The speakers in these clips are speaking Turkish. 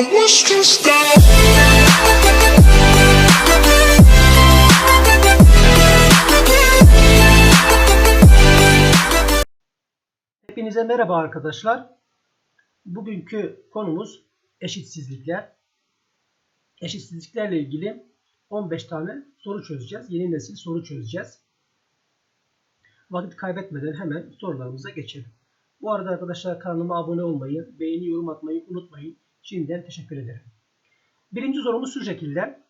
Was stressed out. Hepinize merhaba arkadaşlar. Bugünkü konumuz eşitsizlikler. Eşitsizliklerle ilgili 15 tane soru çözeceğiz. Yeni nesil soru çözeceğiz. Vakit kaybetmeden hemen sorularımıza geçelim. Bu arada arkadaşlar kanalıma abone olmayı, beğeni, yorum atmayı unutmayın. Şimdiden teşekkür ederim. Birinci sorumuz şu şekilde.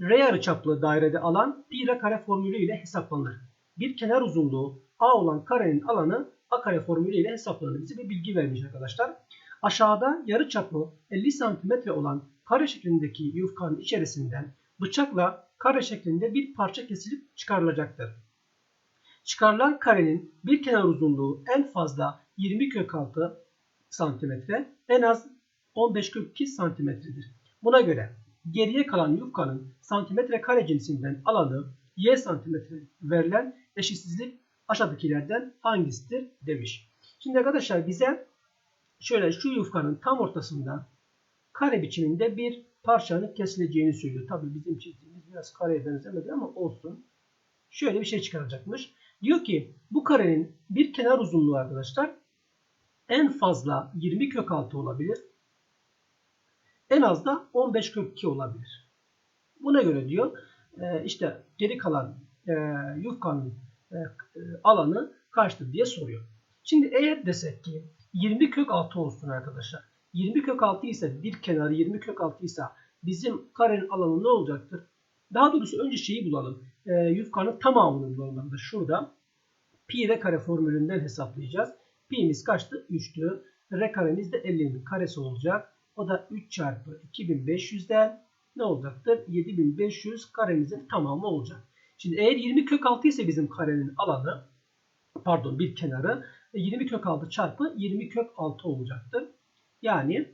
R yarıçaplı dairede alan pi r kare formülü ile hesaplanır. Bir kenar uzunluğu a olan karenin alanı a kare formülü ile hesaplanır. Bize bir bilgi vermiş arkadaşlar. Aşağıda yarıçapı 50 cm olan kare şeklindeki yufkanın içerisinden bıçakla kare şeklinde bir parça kesilip çıkarılacaktır. Çıkarılan karenin bir kenar uzunluğu en fazla 20 kök 6 cm, en az 15 kök 2 cm'dir. Buna göre geriye kalan yufkanın santimetre kare cinsinden alanı y santimetre verilen eşitsizlik aşağıdakilerden hangisidir demiş. Şimdi arkadaşlar bize şöyle şu yufkanın tam ortasında kare biçiminde bir parçanın kesileceğini söylüyor. Tabii bizim çizdiğimiz biraz kareye benzemedi ama olsun. Şöyle bir şey çıkaracakmış. Diyor ki bu karenin bir kenar uzunluğu arkadaşlar en fazla 20 kök 6 olabilir. En az da 15 kök 2 olabilir. Buna göre diyor e, işte geri kalan e, yufkanın e, alanı kaçtır diye soruyor. Şimdi eğer desek ki 20 kök 6 olsun arkadaşlar. 20 kök 6 ise bir kenarı 20 kök 6 ise bizim karenin alanı ne olacaktır? Daha doğrusu önce şeyi bulalım. E, yufkanın tamamını bulalım. Şurada pi r kare formülünden hesaplayacağız. Pi'miz kaçtı? 3'tü. R karemiz de 50'nin karesi olacak. O da 3 çarpı 2500'den ne olacaktır? 7500 karemizin tamamı olacak. Şimdi eğer 20 kök 6 ise bizim karenin alanı pardon bir kenarı 20 kök 6 çarpı 20 kök 6 olacaktır. Yani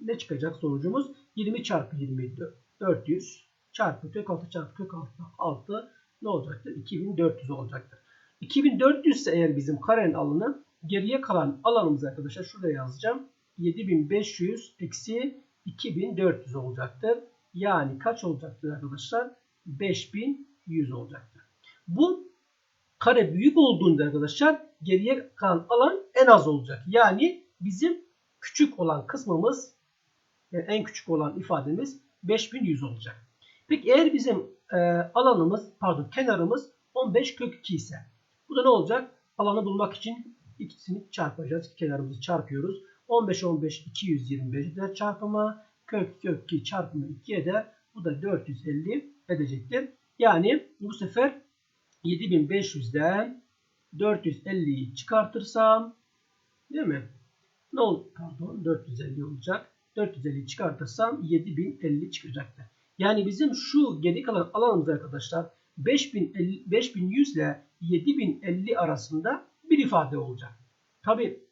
ne çıkacak sonucumuz? 20 çarpı 20 400 çarpı kök 6 çarpı kök 6 6 ne olacaktır? 2400 olacaktır. 2400 ise eğer bizim karenin alanı geriye kalan alanımız arkadaşlar şurada yazacağım. 7500 eksi 2400 olacaktır. Yani kaç olacaktır arkadaşlar? 5100 olacaktır. Bu kare büyük olduğunda arkadaşlar geriye kalan alan en az olacak. Yani bizim küçük olan kısmımız yani en küçük olan ifademiz 5100 olacak. Peki eğer bizim e, alanımız pardon kenarımız 15 kök 2 ise bu da ne olacak? Alanı bulmak için ikisini çarpacağız. İki kenarımızı çarpıyoruz. 15 15 225 eder çarpımı. Kök kök 2 çarpımı 2 eder. Bu da 450 edecektir. Yani bu sefer 7500'den 450'yi çıkartırsam değil mi? Ne olur? Pardon 450 olacak. 450'yi çıkartırsam 7050 çıkacaktır. Yani bizim şu geri kalan alanımız arkadaşlar 5050, 5100 ile 7050 arasında bir ifade olacak. Tabi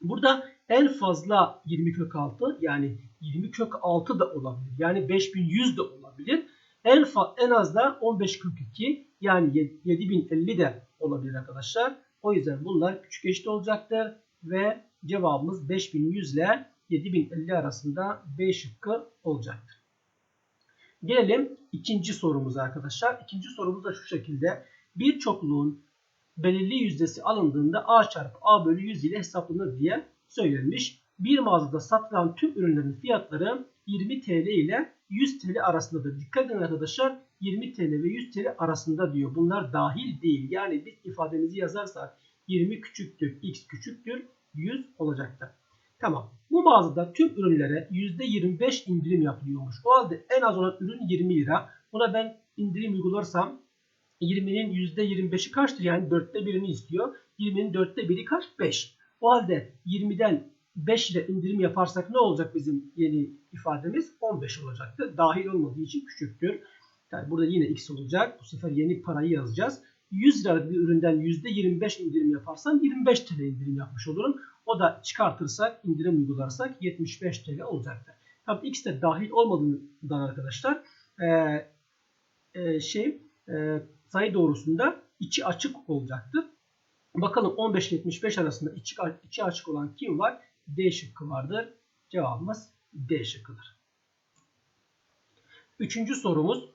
burada en fazla 20 kök 6 yani 20 kök 6 da olabilir. Yani 5100 de olabilir. En, en az da 15 kök 2 yani 7050 de olabilir arkadaşlar. O yüzden bunlar küçük eşit olacaktır. Ve cevabımız 5100 ile 7050 arasında B şıkkı olacaktır. Gelelim ikinci sorumuza arkadaşlar. İkinci sorumuz da şu şekilde. Bir çokluğun belirli yüzdesi alındığında A çarpı A bölü 100 ile hesaplanır diye söylenmiş. Bir mağazada satılan tüm ürünlerin fiyatları 20 TL ile 100 TL arasındadır. Dikkat edin arkadaşlar 20 TL ve 100 TL arasında diyor. Bunlar dahil değil. Yani biz ifademizi yazarsak 20 küçüktür, x küçüktür, 100 olacaktır. Tamam. Bu mağazada tüm ürünlere %25 indirim yapılıyormuş. O halde en az olan ürün 20 lira. Buna ben indirim uygularsam 20'nin %25'i kaçtır? Yani 4'te 1'ini istiyor. 20'nin 4'te 1'i kaç? 5. O halde 20'den 5 ile indirim yaparsak ne olacak bizim yeni ifademiz? 15 olacaktır. Dahil olmadığı için küçüktür. Yani burada yine x olacak. Bu sefer yeni parayı yazacağız. 100 liralık bir üründen %25 indirim yaparsam 25 TL indirim yapmış olurum. O da çıkartırsak, indirim uygularsak 75 TL olacaktır. Tabii x de dahil olmadığından arkadaşlar e, e, şey e, sayı doğrusunda içi açık olacaktır. Bakalım 15 ile 75 arasında içi, içi açık olan kim var? D şıkkı vardır. Cevabımız D şıkkıdır. Üçüncü sorumuz.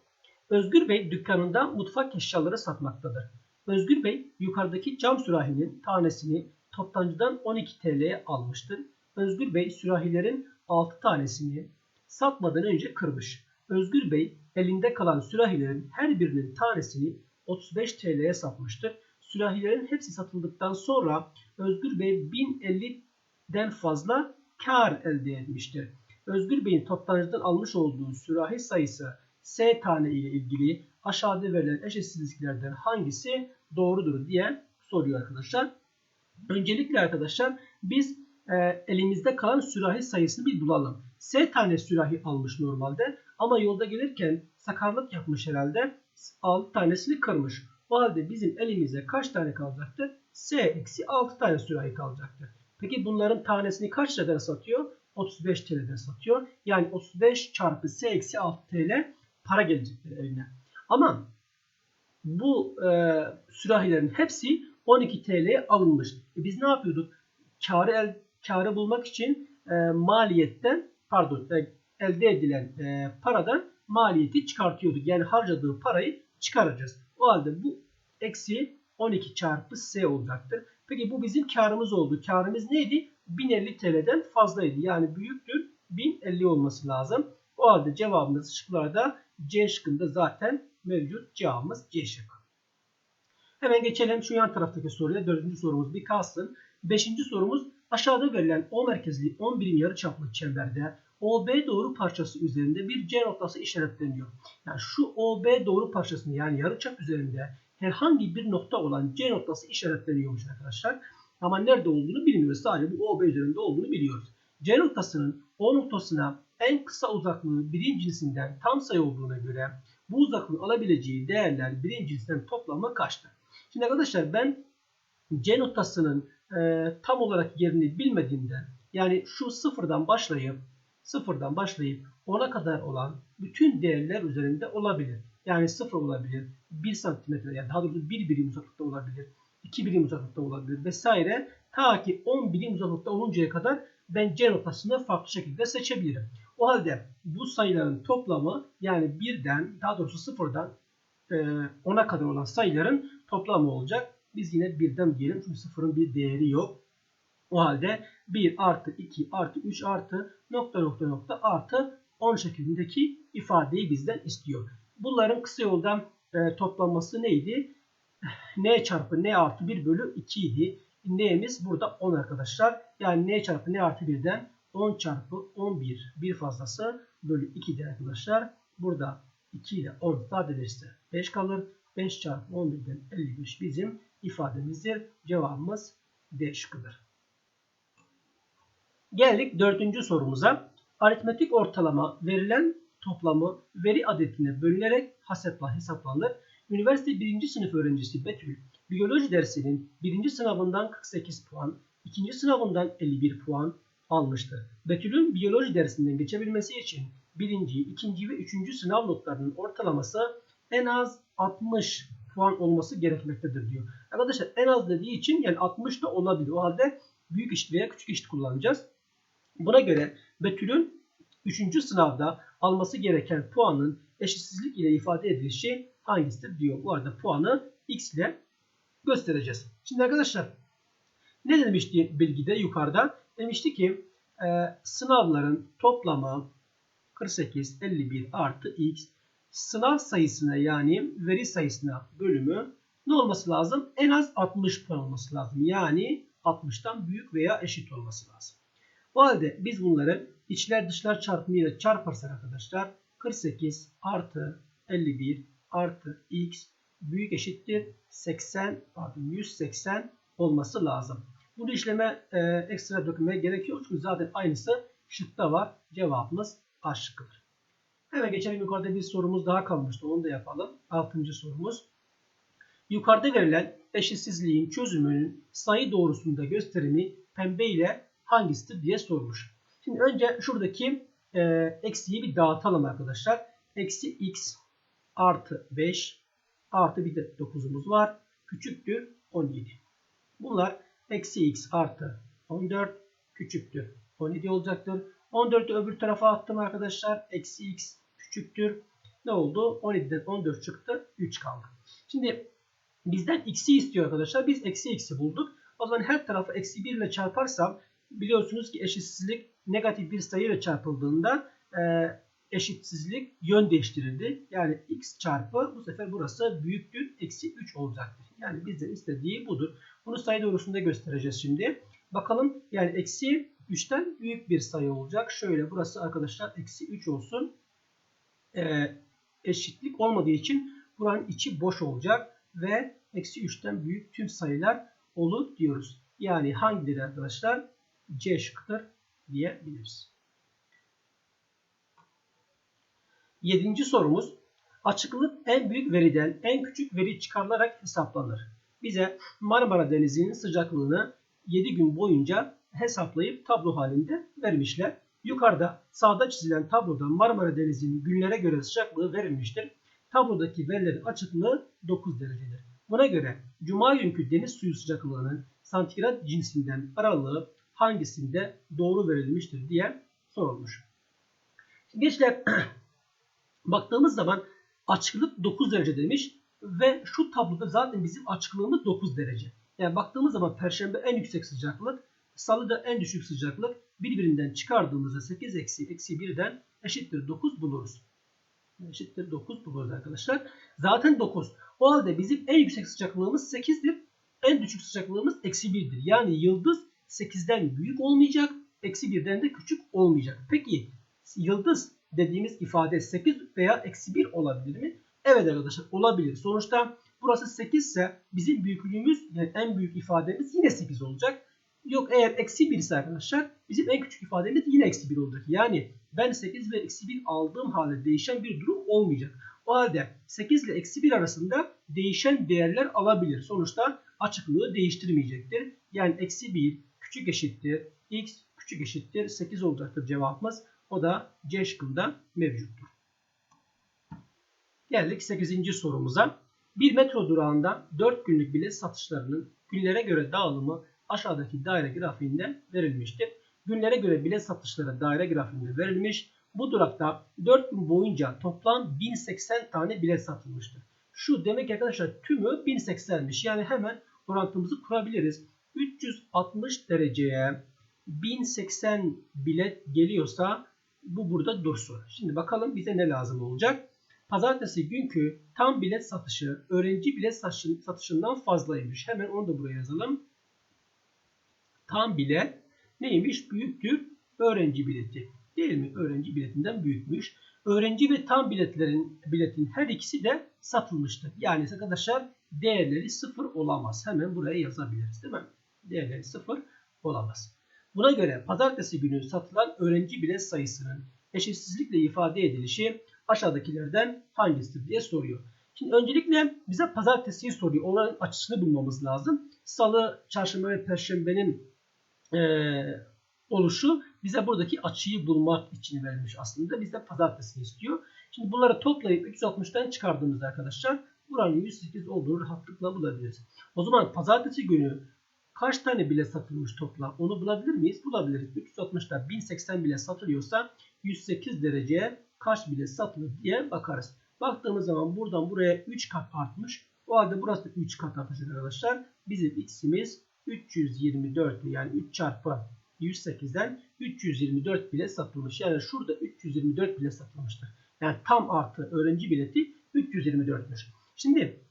Özgür Bey dükkanında mutfak eşyaları satmaktadır. Özgür Bey yukarıdaki cam sürahinin tanesini toptancıdan 12 TL'ye almıştır. Özgür Bey sürahilerin 6 tanesini satmadan önce kırmış. Özgür Bey elinde kalan sürahilerin her birinin tanesini 35 TL'ye satmıştır. Sürahilerin hepsi satıldıktan sonra Özgür Bey 1050'den fazla kar elde etmiştir. Özgür Bey'in toptancıdan almış olduğu sürahi sayısı S tane ile ilgili aşağıda verilen eşitsizliklerden hangisi doğrudur diye soruyor arkadaşlar. Öncelikle arkadaşlar biz e, elimizde kalan sürahi sayısını bir bulalım. S tane sürahi almış normalde ama yolda gelirken sakarlık yapmış herhalde 6 tanesini kırmış. O halde bizim elimize kaç tane kalacaktı? S eksi 6 tane sürahi kalacaktı. Peki bunların tanesini kaç liradan satıyor? 35 TL'den satıyor. Yani 35 çarpı S eksi 6 TL para gelecektir eline. Ama bu e, sürahilerin hepsi 12 TL'ye alınmış. E biz ne yapıyorduk? Karı el, karı bulmak için e, maliyetten pardon e, elde edilen e, paradan maliyeti çıkartıyorduk. Yani harcadığı parayı çıkaracağız. O halde bu eksi 12 çarpı S olacaktır. Peki bu bizim karımız oldu. Karımız neydi? 1050 TL'den fazlaydı. Yani büyüktür 1050 olması lazım. O halde cevabımız şıklarda C şıkkında zaten mevcut. Cevabımız C şıkkı. Hemen geçelim şu yan taraftaki soruya. Dördüncü sorumuz bir kalsın. Beşinci sorumuz aşağıda verilen O merkezli 10 birim yarıçaplı çemberde OB doğru parçası üzerinde bir C noktası işaretleniyor. Yani şu OB doğru parçasını yani yarıçap üzerinde herhangi bir nokta olan C noktası işaretleniyormuş arkadaşlar. Ama nerede olduğunu bilmiyoruz. Sadece bu OB üzerinde olduğunu biliyoruz. C noktasının O noktasına en kısa uzaklığı birim cinsinden tam sayı olduğuna göre bu uzaklığın alabileceği değerler birim cinsinden toplamı kaçtır? Şimdi arkadaşlar ben C noktasının e, tam olarak yerini bilmediğimden yani şu sıfırdan başlayıp sıfırdan başlayıp 10'a kadar olan bütün değerler üzerinde olabilir. Yani 0 olabilir, 1 santimetre yani daha doğrusu 1 birim uzaklıkta olabilir, 2 birim uzaklıkta olabilir vesaire. Ta ki 10 birim uzaklıkta oluncaya kadar ben C noktasını farklı şekilde seçebilirim. O halde bu sayıların toplamı yani 1'den daha doğrusu 0'dan 10'a kadar olan sayıların toplamı olacak. Biz yine 1'den diyelim çünkü 0'ın bir değeri yok. O halde 1 artı 2 artı 3 artı nokta nokta nokta artı 10 şeklindeki ifadeyi bizden istiyor. Bunların kısa yoldan e, toplanması neydi? n çarpı n artı 1 bölü 2 idi. N'miz burada 10 arkadaşlar. Yani n çarpı n artı 1'den 10 çarpı 11 bir fazlası bölü 2'de arkadaşlar. Burada 2 ile 10 sadeleşse 5 kalır. 5 çarpı 11'den 55 bizim ifademizdir. Cevabımız D şıkkıdır. Geldik dördüncü sorumuza. Aritmetik ortalama verilen toplamı veri adetine bölünerek hesapla hesaplanır. Üniversite 1. sınıf öğrencisi Betül, biyoloji dersinin 1. sınavından 48 puan, 2. sınavından 51 puan almıştır. Betül'ün biyoloji dersinden geçebilmesi için 1. 2. ve 3. sınav notlarının ortalaması en az 60 puan olması gerekmektedir diyor. Arkadaşlar en az dediği için yani 60 da olabilir. O halde büyük eşit veya küçük eşit kullanacağız. Buna göre Betül'ün 3. sınavda alması gereken puanın eşitsizlik ile ifade edilişi hangisidir diyor. Bu arada puanı x ile göstereceğiz. Şimdi arkadaşlar ne demişti bilgide yukarıda? Demişti ki e, sınavların toplamı 48, 51 artı x sınav sayısına yani veri sayısına bölümü ne olması lazım? En az 60 puan olması lazım. Yani 60'tan büyük veya eşit olması lazım. O halde biz bunları içler dışlar çarpımıyla çarparsak arkadaşlar 48 artı 51 artı x büyük eşittir 80 pardon 180 olması lazım. Bunu işleme e, ekstra dökmeye gerekiyor çünkü zaten aynısı şıkta var. Cevabımız A şıkkıdır. Hemen geçelim yukarıda bir sorumuz daha kalmıştı. Onu da yapalım. Altıncı sorumuz. Yukarıda verilen eşitsizliğin çözümünün sayı doğrusunda gösterimi pembe ile hangisidir diye sormuş. Şimdi önce şuradaki e, eksiği bir dağıtalım arkadaşlar. Eksi x artı 5 artı bir de 9'umuz var. Küçüktür 17. Bunlar eksi x artı 14 küçüktür 17 olacaktır. 14'ü öbür tarafa attım arkadaşlar. Eksi x küçüktür. Ne oldu? 17'den 14 çıktı. 3 kaldı. Şimdi bizden x'i istiyor arkadaşlar. Biz eksi x'i bulduk. O zaman her tarafı eksi 1 ile çarparsam biliyorsunuz ki eşitsizlik negatif bir sayı ile çarpıldığında e, eşitsizlik yön değiştirildi. Yani x çarpı bu sefer burası büyüktür. Eksi 3 olacaktır. Yani bizden istediği budur. Bunu sayı doğrusunda göstereceğiz şimdi. Bakalım yani eksi 3'ten büyük bir sayı olacak. Şöyle burası arkadaşlar eksi 3 olsun. E, eşitlik olmadığı için buranın içi boş olacak. Ve eksi 3'ten büyük tüm sayılar olur diyoruz. Yani hangileri arkadaşlar? C şıkkıdır diyebiliriz. Yedinci sorumuz. Açıklık en büyük veriden en küçük veri çıkarılarak hesaplanır. Bize Marmara Denizi'nin sıcaklığını 7 gün boyunca hesaplayıp tablo halinde vermişler. Yukarıda sağda çizilen tabloda Marmara Denizi'nin günlere göre sıcaklığı verilmiştir. Tablodaki verilerin açıklığı 9 derecedir. Buna göre Cuma günkü deniz suyu sıcaklığının santigrat cinsinden aralığı hangisinde doğru verilmiştir diye sorulmuş. Gençler baktığımız zaman açıklık 9 derece demiş ve şu tabloda zaten bizim açıklığımız 9 derece. Yani baktığımız zaman perşembe en yüksek sıcaklık, salı da en düşük sıcaklık birbirinden çıkardığımızda 8 eksi eksi 1'den eşittir 9 buluruz. Eşittir 9 buluruz arkadaşlar. Zaten 9. O halde bizim en yüksek sıcaklığımız 8'dir. En düşük sıcaklığımız eksi 1'dir. Yani yıldız 8'den büyük olmayacak. Eksi 1'den de küçük olmayacak. Peki yıldız dediğimiz ifade 8 veya eksi 1 olabilir mi? Evet arkadaşlar olabilir. Sonuçta burası 8 ise bizim büyüklüğümüz yani en büyük ifademiz yine 8 olacak. Yok eğer eksi 1 ise arkadaşlar bizim en küçük ifademiz yine eksi 1 olacak. Yani ben 8 ve eksi 1 aldığım halde değişen bir durum olmayacak. O halde 8 ile eksi 1 arasında değişen değerler alabilir. Sonuçta açıklığı değiştirmeyecektir. Yani eksi 1 küçük eşittir x küçük eşittir 8 olacaktır cevabımız. O da C şıkkında mevcuttur. Geldik 8. sorumuza. Bir metro durağında 4 günlük bilet satışlarının günlere göre dağılımı aşağıdaki daire grafiğinde verilmiştir. Günlere göre bilet satışları daire grafiğinde verilmiş. Bu durakta 4 gün boyunca toplam 1080 tane bilet satılmıştır. Şu demek arkadaşlar tümü 1080'miş. Yani hemen orantımızı kurabiliriz. 360 dereceye 1080 bilet geliyorsa bu burada dursun. Şimdi bakalım bize ne lazım olacak. Pazartesi günkü tam bilet satışı öğrenci bilet satışından fazlaymış. Hemen onu da buraya yazalım. Tam bilet neymiş? Büyüktür öğrenci bileti. Değil mi? Öğrenci biletinden büyükmüş. Öğrenci ve tam biletlerin biletin her ikisi de satılmıştır. Yani arkadaşlar değerleri sıfır olamaz. Hemen buraya yazabiliriz değil mi? Değerleri sıfır olamaz. Buna göre pazartesi günü satılan öğrenci bilet sayısının eşitsizlikle ifade edilişi aşağıdakilerden hangisidir diye soruyor. Şimdi öncelikle bize pazartesiyi soruyor. Onların açısını bulmamız lazım. Salı, çarşamba ve perşembenin e, oluşu bize buradaki açıyı bulmak için verilmiş aslında. Bizde pazartesi istiyor. Şimdi bunları toplayıp 360'tan çıkardığımızda arkadaşlar buranın 108 olduğunu rahatlıkla bulabiliriz. O zaman pazartesi günü kaç tane bile satılmış toplam onu bulabilir miyiz? Bulabiliriz. 360'da 1080 bile satılıyorsa 108 dereceye kaç bile satılır diye bakarız. Baktığımız zaman buradan buraya 3 kat artmış. O halde burası da 3 kat artacak arkadaşlar. Bizim x'imiz 324 yani 3 çarpı 108'den 324 bile satılmış. Yani şurada 324 bile satılmıştır. Yani tam artı öğrenci bileti 324'müş. Şimdi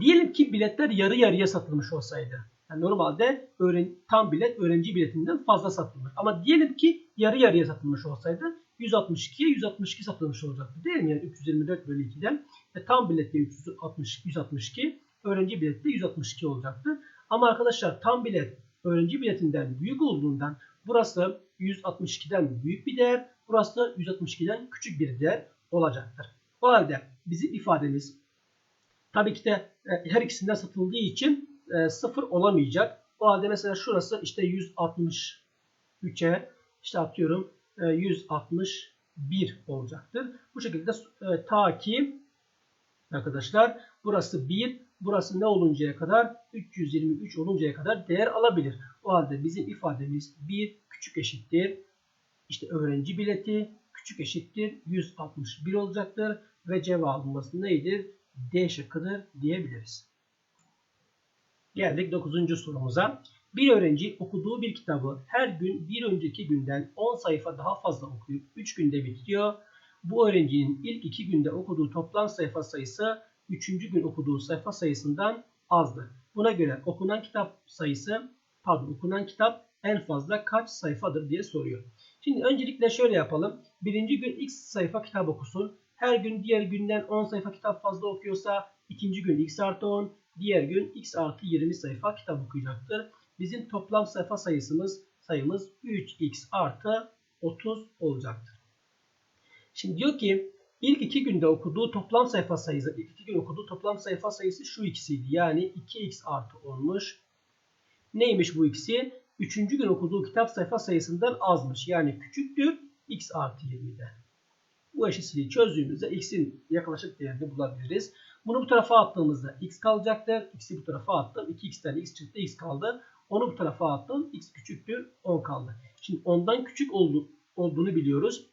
diyelim ki biletler yarı yarıya satılmış olsaydı. Yani normalde öğren tam bilet öğrenci biletinden fazla satılmış. Ama diyelim ki yarı yarıya satılmış olsaydı 162'ye 162 satılmış olacaktı değil mi? Yani 324 bölü 2'den. E, tam bilette 360, 162, öğrenci bilette 162 olacaktı. Ama arkadaşlar tam bilet öğrenci biletinden büyük olduğundan burası 162'den büyük bir değer, burası da 162'den küçük bir değer olacaktır. O halde bizim ifademiz tabii ki de e, her ikisinden satıldığı için e, sıfır olamayacak. O halde mesela şurası işte 163'e işte atıyorum 161 olacaktır. Bu şekilde e, ta ki arkadaşlar burası 1 burası ne oluncaya kadar 323 oluncaya kadar değer alabilir. O halde bizim ifademiz 1 küçük eşittir. İşte öğrenci bileti küçük eşittir 161 olacaktır ve cevabımız neydir? D şıkkıdır diyebiliriz. Geldik 9. sorumuza. Bir öğrenci okuduğu bir kitabı her gün bir önceki günden 10 sayfa daha fazla okuyup 3 günde bitiriyor. Bu öğrencinin ilk 2 günde okuduğu toplam sayfa sayısı 3. gün okuduğu sayfa sayısından azdır. Buna göre okunan kitap sayısı, pardon okunan kitap en fazla kaç sayfadır diye soruyor. Şimdi öncelikle şöyle yapalım. Birinci gün x sayfa kitap okusun. Her gün diğer günden 10 sayfa kitap fazla okuyorsa ikinci gün x artı 10, diğer gün x artı 20 sayfa kitap okuyacaktır. Bizim toplam sayfa sayısımız sayımız 3x artı 30 olacaktır. Şimdi diyor ki ilk iki günde okuduğu toplam sayfa sayısı, ilk iki gün okuduğu toplam sayfa sayısı şu ikisiydi. Yani 2x artı 10'muş. Neymiş bu ikisi? Üçüncü gün okuduğu kitap sayfa sayısından azmış. Yani küçüktür x artı 20'de. Bu eşitsizliği çözdüğümüzde x'in yaklaşık değerini bulabiliriz. Bunu bu tarafa attığımızda x kalacaktır. X'i bu tarafa attım. 2x'ten x çıktı. x kaldı. Onu bu tarafa attım. x küçüktür. 10 kaldı. Şimdi ondan küçük oldu, olduğunu biliyoruz.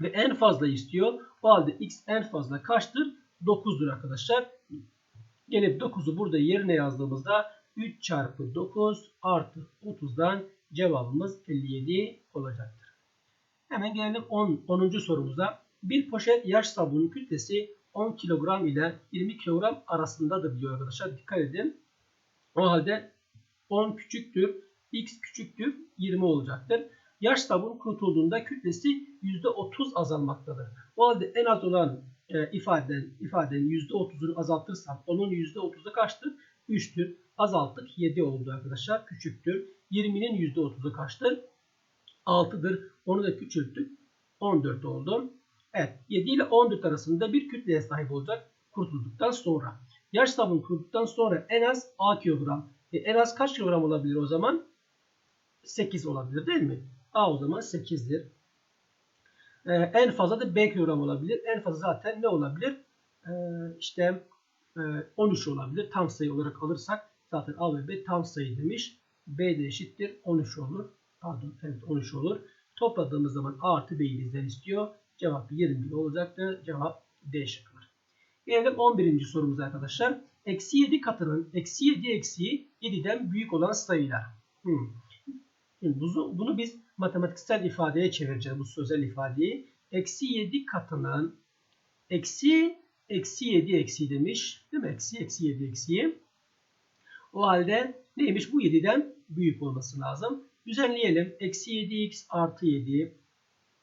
Ve en fazla istiyor. O halde x en fazla kaçtır? 9'dur arkadaşlar. Gelip 9'u burada yerine yazdığımızda 3 çarpı 9 artı 30'dan cevabımız 57 olacaktır. Hemen gelelim 10. 10. sorumuza. Bir poşet yaş sabunun kütlesi 10 kilogram ile 20 kilogram arasındadır diyor arkadaşlar. Dikkat edin. O halde 10 küçüktür, x küçüktür, 20 olacaktır. Yaş sabun kurutulduğunda kütlesi %30 azalmaktadır. O halde en az olan e, ifaden, ifadenin %30'unu azaltırsam onun %30'u kaçtır? 3'tür. Azalttık 7 oldu arkadaşlar. Küçüktür. 20'nin %30'u kaçtır? 6'dır. Onu da küçülttük. 14 oldu. Evet 7 ile 14 arasında bir kütleye sahip olacak kurutulduktan sonra. Yaş sabun kurulduktan sonra en az A kilogram. E, en az kaç kilogram olabilir o zaman? 8 olabilir değil mi? A o zaman 8'dir. Ee, en fazla da B kilogram olabilir. En fazla zaten ne olabilir? Ee, işte e, 13 olabilir. Tam sayı olarak alırsak zaten A ve B tam sayı demiş. B de eşittir 13 olur. Pardon evet 13 olur. Topladığımız zaman A artı B'yi bizden istiyor. Cevap 21 olacaktır. Cevap D şıkkıdır. Gelelim 11. sorumuz arkadaşlar. Eksi 7 katının eksi 7 eksi 7'den büyük olan sayılar. Hmm. Bunu, bunu biz matematiksel ifadeye çevireceğiz bu sözel ifadeyi. Eksi 7 katının eksi eksi 7 eksi demiş. Değil mi? Eksi eksi 7 eksiyi. O halde neymiş? Bu 7'den büyük olması lazım. Düzenleyelim. Eksi 7x artı 7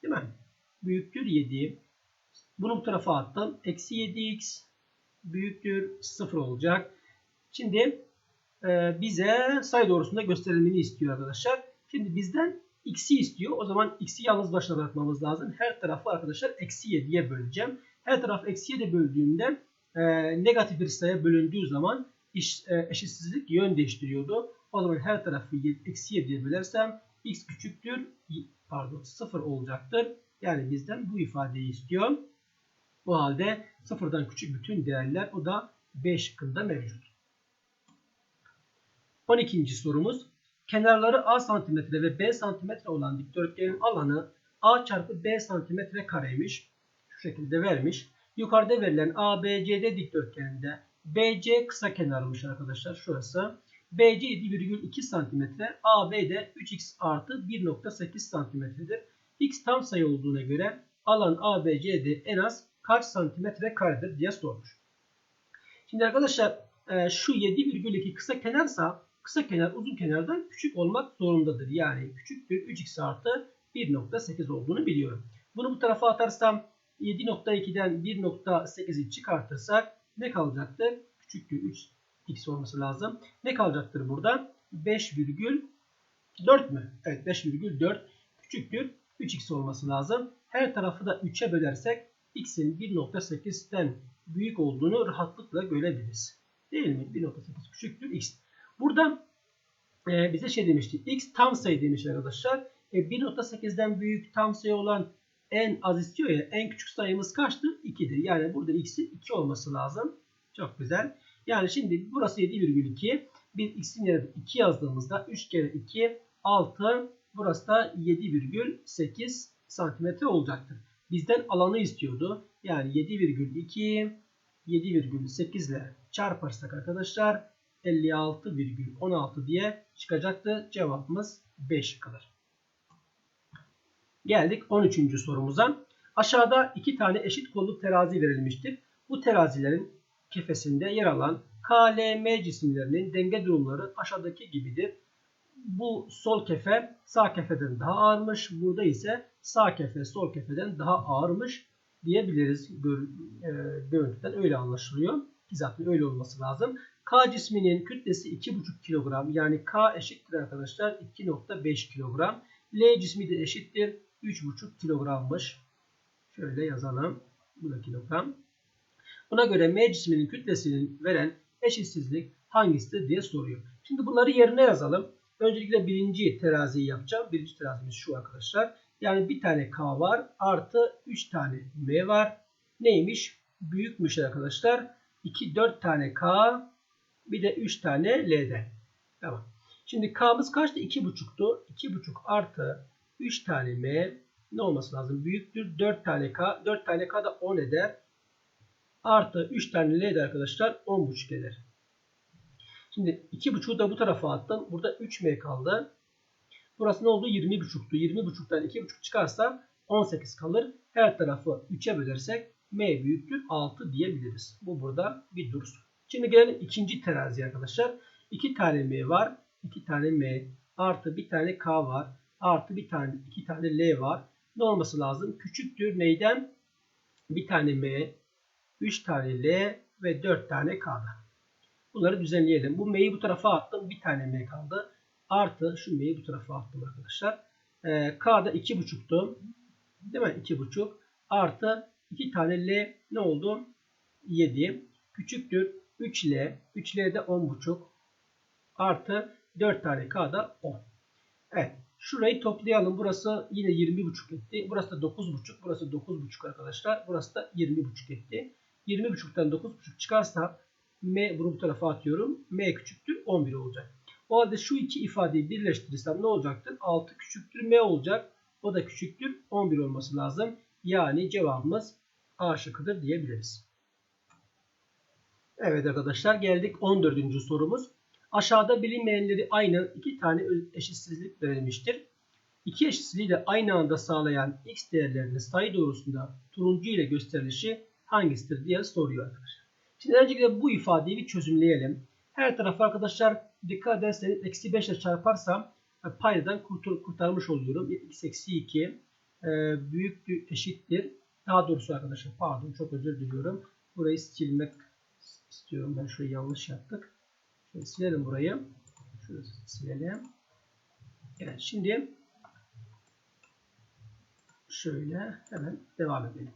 değil mi? Büyüktür 7. Bunu bu tarafa attım. Eksi 7x büyüktür 0 olacak. Şimdi e, bize sayı doğrusunda gösterilmeni istiyor arkadaşlar. Şimdi bizden x'i istiyor. O zaman x'i yalnız başına bırakmamız lazım. Her tarafı arkadaşlar eksi 7'ye böleceğim. Her taraf eksi 7 böldüğümde e, negatif bir sayıya bölündüğü zaman iş, e, eşitsizlik yön değiştiriyordu. O zaman her tarafı eksi 7'ye bölersem x küçüktür pardon 0 olacaktır. Yani bizden bu ifadeyi istiyor. O halde sıfırdan küçük bütün değerler o da B şıkkında mevcut. 12. sorumuz. Kenarları A santimetre ve B santimetre olan dikdörtgenin alanı A çarpı B santimetre kareymiş. Şu şekilde vermiş. Yukarıda verilen ABCD dikdörtgeninde BC kısa kenarmış arkadaşlar. Şurası. BC 7,2 santimetre. AB de 3x artı 1,8 santimetredir. X tam sayı olduğuna göre alan ABCD en az kaç santimetre karedir diye sormuş. Şimdi arkadaşlar e, şu 7,2 kısa kenarsa kısa kenar uzun kenardan küçük olmak zorundadır. Yani küçüktür 3x artı 1.8 olduğunu biliyorum. Bunu bu tarafa atarsam 7.2'den 1.8'i çıkartırsak ne kalacaktır? Küçüktür 3x olması lazım. Ne kalacaktır burada? 5,4 mü? Evet 5,4 küçüktür 3x olması lazım. Her tarafı da 3'e bölersek x'in 1.8'ten büyük olduğunu rahatlıkla görebiliriz. Değil mi? 1.8 küçüktür x. Burada e, bize şey demişti. X tam sayı demiş arkadaşlar. E, 1.8'den büyük tam sayı olan en az istiyor ya. En küçük sayımız kaçtır? 2'dir. Yani burada x'in 2 olması lazım. Çok güzel. Yani şimdi burası 7,2. Biz x'in yerine 2 yazdığımızda 3 kere 2 6 burası da 7,8 santimetre olacaktır. Bizden alanı istiyordu. Yani 7,2 7,8 ile çarparsak arkadaşlar 56,16 diye çıkacaktı. Cevabımız 5 kalır. Geldik 13. sorumuza. Aşağıda iki tane eşit kollu terazi verilmiştir. Bu terazilerin kefesinde yer alan K, L, M cisimlerinin denge durumları aşağıdaki gibidir. Bu sol kefe sağ kefeden daha ağırmış. Burada ise sağ kefe sol kefeden daha ağırmış diyebiliriz. Gör, e, görüntüden öyle anlaşılıyor. Ki zaten öyle olması lazım. K cisminin kütlesi 2,5 kilogram. Yani K eşittir arkadaşlar 2,5 kilogram. L cismi de eşittir 3,5 kilogrammış. Şöyle yazalım. Bu da kilogram. Buna göre M cisminin kütlesini veren eşitsizlik hangisidir diye soruyor. Şimdi bunları yerine yazalım. Öncelikle birinci teraziyi yapacağım. Birinci terazimiz şu arkadaşlar. Yani bir tane K var artı 3 tane M var. Neymiş? Büyükmüş arkadaşlar. 2, 4 tane K bir de 3 tane L'den. Tamam. Şimdi K'mız kaçtı? 2,5'tu. 2,5 artı 3 tane M ne olması lazım? Büyüktür. 4 tane K. 4 tane K da 10 eder. Artı 3 tane L de arkadaşlar 10,5 eder. Şimdi 2,5'u da bu tarafa attım. Burada 3M kaldı. Burası ne oldu? 20,5'tu. 20,5'tan 2,5 çıkarsa 18 kalır. Her tarafı 3'e bölersek M büyüktür 6 diyebiliriz. Bu burada bir dursun. Şimdi gelelim ikinci teraziye arkadaşlar. 2 tane M var. 2 tane M artı bir tane K var. Artı bir tane 2 tane L var. Ne olması lazım? Küçüktür neyden? Bir tane M, 3 tane L ve 4 tane K'dan. Bunları düzenleyelim. Bu M'yi bu tarafa attım. Bir tane M kaldı. Artı şu M'yi bu tarafa attım arkadaşlar. Ee, K'da 2.5'tu. Değil mi? 2.5. Artı 2 tane L ne oldu? 7. Küçüktür. 3L. 3L de 10.5. Artı 4 tane K'da 10. Evet. Şurayı toplayalım. Burası yine 20.5 etti. Burası da 9.5. Burası 9.5 arkadaşlar. Burası da 20.5 etti. 20.5'tan 9.5 çıkarsa M bunu bu tarafa atıyorum. M küçüktür 11 olacak. O halde şu iki ifadeyi birleştirirsem ne olacaktır? 6 küçüktür M olacak. O da küçüktür 11 olması lazım. Yani cevabımız A şıkkıdır diyebiliriz. Evet arkadaşlar geldik 14. sorumuz. Aşağıda bilinmeyenleri aynı iki tane eşitsizlik verilmiştir. İki eşitsizliği de aynı anda sağlayan x değerlerinin sayı doğrusunda turuncu ile gösterilişi hangisidir diye soruyor arkadaşlar. Şimdi öncelikle bu ifadeyi bir çözümleyelim. Her tarafı arkadaşlar dikkat ederseniz eksi 5 ile çarparsam e, paydadan kurtul kurtarmış oluyorum. x eksi 2 e, büyük eşittir. Daha doğrusu arkadaşlar pardon çok özür diliyorum. Burayı silmek istiyorum. Ben şurayı yanlış yaptık. Şöyle silelim burayı. Şurayı silelim. Evet şimdi şöyle hemen devam edelim.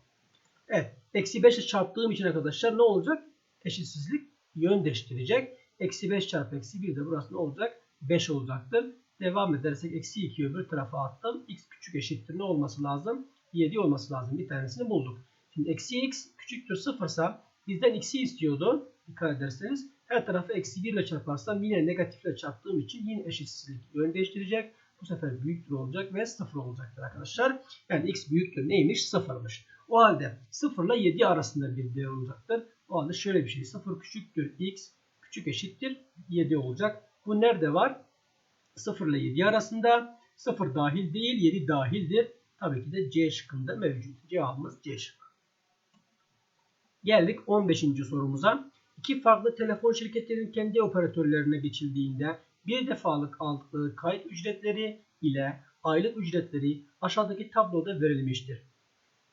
Evet. Eksi 5 ile çarptığım için arkadaşlar ne olacak? Eşitsizlik yön değiştirecek. Eksi 5 çarpı eksi 1 de burası ne olacak? 5 olacaktır. Devam edersek eksi 2'yi öbür tarafa attım. x küçük eşittir ne olması lazım? 7 olması lazım. Bir tanesini bulduk. Şimdi eksi x küçüktür 0 ise bizden x'i istiyordu. Dikkat ederseniz her tarafı eksi 1 ile çarparsam yine negatifle çarptığım için yine eşitsizlik yön değiştirecek. Bu sefer büyüktür olacak ve 0 olacaktır arkadaşlar. Yani x büyüktür neymiş? 0'mış. O halde 0 ile 7 arasında bir değer olacaktır. O halde şöyle bir şey. 0 küçüktür x küçük eşittir 7 olacak. Bu nerede var? 0 ile 7 arasında. 0 dahil değil 7 dahildir. Tabii ki de C şıkkında mevcut. Cevabımız C şıkkı. Geldik 15. sorumuza. İki farklı telefon şirketlerinin kendi operatörlerine geçildiğinde bir defalık aldıkları kayıt ücretleri ile aylık ücretleri aşağıdaki tabloda verilmiştir.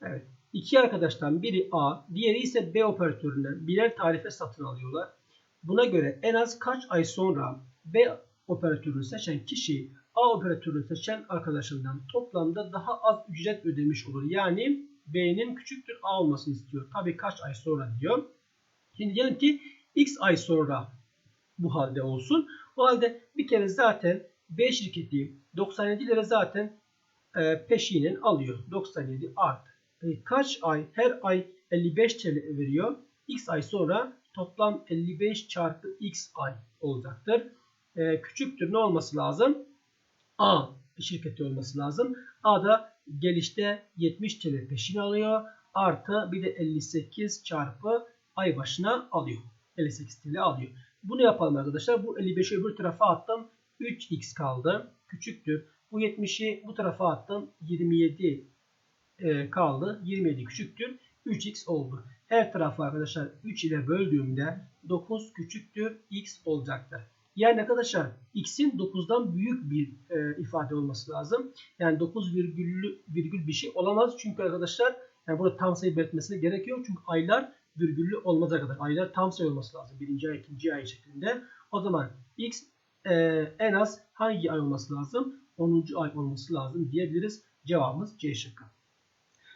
Evet. İki arkadaştan biri A, diğeri ise B operatöründen birer tarife satın alıyorlar. Buna göre en az kaç ay sonra B operatörünü seçen kişi A operatörünü seçen arkadaşından toplamda daha az ücret ödemiş olur. Yani B'nin küçüktür A olmasını istiyor. Tabii kaç ay sonra diyor. Şimdi diyelim ki X ay sonra bu halde olsun. O halde bir kere zaten B şirketi 97 lira zaten e, peşinen alıyor. 97 artı. E, kaç ay? Her ay 55 TL veriyor. X ay sonra toplam 55 çarpı x ay olacaktır. Ee, küçüktür ne olması lazım? A şirketi olması lazım. A da gelişte 70 TL peşin alıyor. Artı bir de 58 çarpı ay başına alıyor. 58 TL alıyor. Bunu yapalım arkadaşlar. Bu 55'i öbür tarafa attım. 3x kaldı. Küçüktür. Bu 70'i bu tarafa attım. 27 e, kaldı. 27 küçüktür. 3x oldu. Her tarafı arkadaşlar 3 ile böldüğümde 9 küçüktür x olacaktır. Yani arkadaşlar x'in 9'dan büyük bir e, ifade olması lazım. Yani 9 virgüllü virgül bir şey olamaz. Çünkü arkadaşlar yani burada tam sayı belirtmesine gerek yok. Çünkü aylar virgüllü olmaz arkadaşlar. Aylar tam sayı olması lazım. Birinci ay, ikinci ay şeklinde. O zaman x e, en az hangi ay olması lazım? 10. ay olması lazım diyebiliriz. Cevabımız C şıkkı.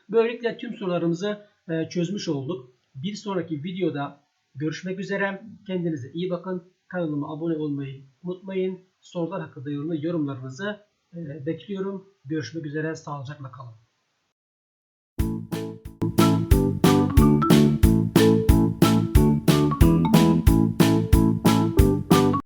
Böylelikle tüm sorularımızı e, çözmüş olduk. Bir sonraki videoda görüşmek üzere. Kendinize iyi bakın. Kanalıma abone olmayı unutmayın. Sorular hakkında yorumlarınızı e, bekliyorum. Görüşmek üzere. Sağlıcakla kalın.